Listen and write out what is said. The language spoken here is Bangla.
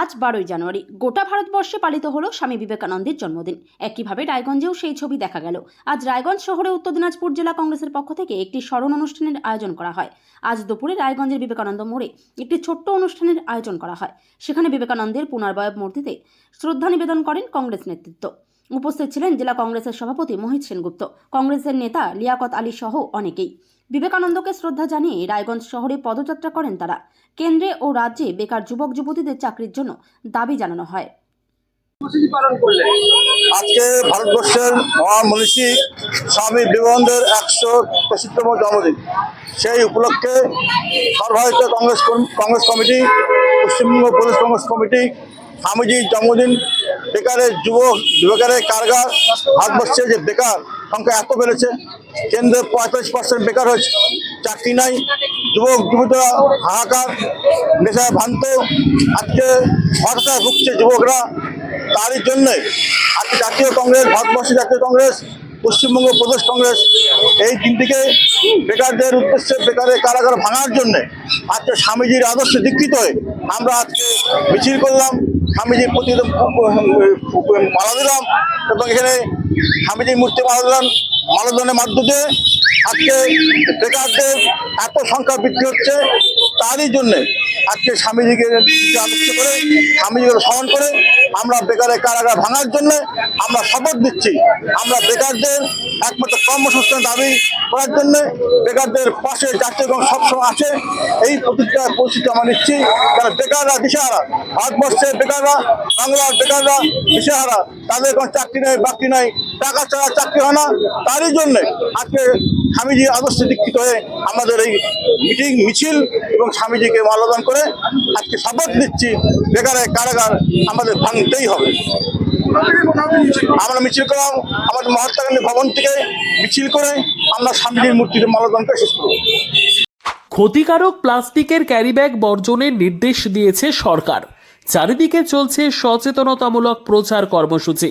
আজ বারোই জানুয়ারি। গোটা ভারতবর্ষে পালিত হলো স্বামী বিবেকানন্দের জন্মদিন। একইভাবে রায়গঞ্জেও সেই ছবি দেখা গেল। আজ রায়গঞ্জ শহরে উত্তর দিনাজপুর জেলা কংগ্রেসের পক্ষ থেকে একটি স্মরণ অনুষ্ঠানের আয়োজন করা হয়। আজ দুপুরে রায়গঞ্জের বিবেকানন্দ মোড়ে একটি ছোট্ট অনুষ্ঠানের আয়োজন করা হয়। সেখানে বিবেকানন্দের পুনর্বয়ব মূর্তিতে শ্রদ্ধা নিবেদন করেন কংগ্রেস নেতৃত্ব। উপস্থিত ছিলেন জেলা কংগ্রেসের সভাপতি মোহিত সেনগুপ্ত কংগ্রেসের নেতা লিয়াকত আলী সহ অনেকেই। বিবেকানন্দকে শ্রদ্ধা জানিয়ে রায়গঞ্জ শহরে পদযাত্রা করেন তারা। কেন্দ্রে ও রাজ্যে বেকার যুবক যুবতীদের চাকরির জন্য দাবি জানানো হয়। কর্মসূচি পালন করলেন। আজকে ভারতবর্ষের মহামনীষী স্বামী বিবেকানন্দের একশো পঁচিশতম জন্মদিন। সেই উপলক্ষে সর্বভারতীয় কংগ্রেস কংগ্রেস কমিটি পশ্চিমবঙ্গ প্রদেশ কংগ্রেস কমিটি স্বামীজির জন্মদিন, বেকারের যুবক বেকারের কারগার ভারতবর্ষে যে বেকার সংখ্যা এত বেড়েছে, কেন্দ্রে পঁয়তাল্লিশ পার্সেন্ট বেকার হয়েছে, চাকরি নাই, যুবক, যুবতীরা হাহাকার, নেশায় ভ্রান্ত, আজকে হতাশায় ভুগছে যুবকরা, তারই জন্যে আজকে জাতীয় কংগ্রেস ভারতবর্ষ জাতীয় কংগ্রেস পশ্চিমবঙ্গ প্রদেশ কংগ্রেস এই দিনটিকে বেকারদের উদ্দেশ্যে বেকারের কারাগার ভাঙার জন্যে আজকে স্বামীজির আদর্শে দীক্ষিত হয়ে আমরা আজকে মিছিল করলাম, স্বামীজির প্রতি মালা দিলাম এবং এখানে স্বামীজির মূর্তি মালা দিলাম মালাদানের মাধ্যমে আজকে বেকারদের এত সংখ্যা বৃদ্ধি হচ্ছে, তারই জন্যে আজকে স্বামীজিকে আদর্শ করে, স্বামীজিকে স্মরণ করে, আমরা বেকারের কারাগার ভাঙার জন্য আমরা শপথ দিচ্ছি। আমরা বেকারদের একমাত্র কর্মসংস্থান দাবি করার জন্য বেকারদের পাশে জাতীয় এবং সবসময় আছে। এই প্রতিজ্ঞা পরিস্থিতি আমরা নিচ্ছি। কারণ বেকাররা দিশাহারা। ভারতবর্ষের বেকাররা, বাংলার বেকাররা দিশাহারা। তাদের কোনো চাকরি নেই, বাকরি নেই। টাকা ছাড়া চাকরি হয় না। তারই জন্য আজকে স্বামীজির আদর্শ দীক্ষিত হয়ে আমাদের এই মিটিং, মিছিল এবং স্বামীজিকে মাল্যদান করে আজকে শপথ দিচ্ছি বেকারের কারাগার আমাদের ভাঙতেই হবে। আমরা মিছিল করলাম আমাদের মহাত্মা গান্ধী ভবন থেকে মিছিল করে আমরা স্বামীজির মূর্তিতে মাল্যদানকে শেষ করব। ক্ষতিকারক প্লাস্টিকের ক্যারিব্যাগ বর্জনের নির্দেশ দিয়েছে সরকার। চারিদিকে চলছে সচেতনতামূলক প্রচার কর্মসূচি।